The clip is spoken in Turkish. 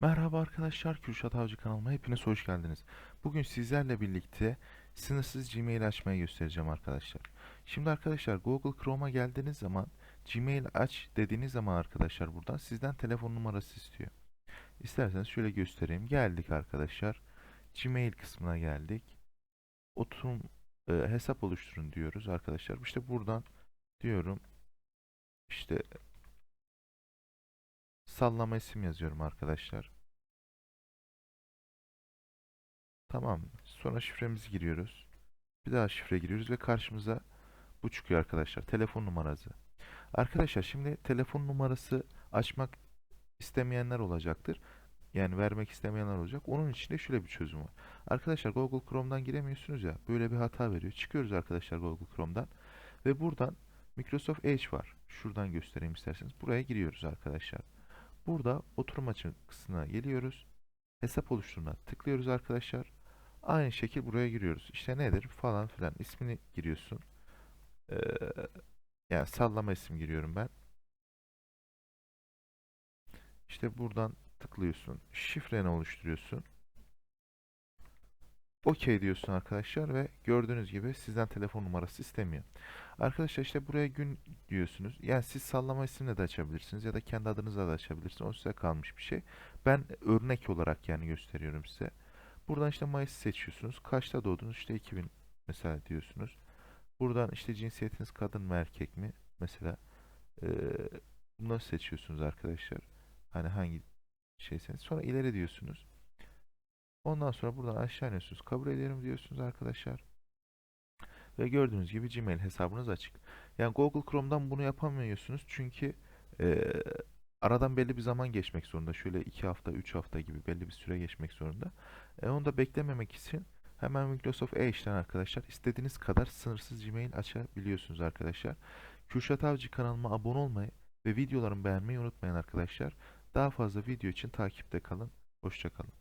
Merhaba arkadaşlar, Kürşat Avcı kanalıma hepiniz hoş geldiniz. Bugün sizlerle birlikte sınırsız Gmail açmayı göstereceğim arkadaşlar. Şimdi arkadaşlar Google Chrome'a geldiğiniz zaman Gmail aç dediğiniz zaman arkadaşlar buradan sizden telefon numarası istiyor. İsterseniz şöyle göstereyim. Geldik arkadaşlar. Gmail kısmına geldik. Oturum e, hesap oluşturun diyoruz arkadaşlar. İşte buradan diyorum işte sallama isim yazıyorum arkadaşlar. Tamam. Sonra şifremizi giriyoruz. Bir daha şifre giriyoruz ve karşımıza bu çıkıyor arkadaşlar. Telefon numarası. Arkadaşlar şimdi telefon numarası açmak istemeyenler olacaktır. Yani vermek istemeyenler olacak. Onun için de şöyle bir çözüm var. Arkadaşlar Google Chrome'dan giremiyorsunuz ya. Böyle bir hata veriyor. Çıkıyoruz arkadaşlar Google Chrome'dan. Ve buradan Microsoft Edge var. Şuradan göstereyim isterseniz. Buraya giriyoruz arkadaşlar. Burada oturum açısına geliyoruz. Hesap oluşturuna tıklıyoruz arkadaşlar. Aynı şekil buraya giriyoruz. İşte nedir falan filan ismini giriyorsun. Ee, yani sallama isim giriyorum ben. İşte buradan tıklıyorsun. Şifreni oluşturuyorsun. OK diyorsun arkadaşlar ve gördüğünüz gibi sizden telefon numarası istemiyor. Arkadaşlar işte buraya gün diyorsunuz. Yani siz sallama isimle de açabilirsiniz ya da kendi adınızla da açabilirsiniz. O size kalmış bir şey. Ben örnek olarak yani gösteriyorum size. Buradan işte Mayıs seçiyorsunuz. Kaçta doğdunuz? İşte 2000 mesela diyorsunuz. Buradan işte cinsiyetiniz kadın mı erkek mi? Mesela eee bunları seçiyorsunuz arkadaşlar. Hani hangi şeyseniz. Sonra ileri diyorsunuz. Ondan sonra buradan aşağı iniyorsunuz. Kabul ederim diyorsunuz arkadaşlar. Ve gördüğünüz gibi Gmail hesabınız açık. Yani Google Chrome'dan bunu yapamıyorsunuz çünkü eee, aradan belli bir zaman geçmek zorunda. Şöyle 2 hafta, 3 hafta gibi belli bir süre geçmek zorunda. E, onu da beklememek için hemen Microsoft Edge'den arkadaşlar istediğiniz kadar sınırsız Gmail açabiliyorsunuz arkadaşlar. Kürşat Avcı kanalıma abone olmayı ve videolarımı beğenmeyi unutmayın arkadaşlar. Daha fazla video için takipte kalın. Hoşça kalın.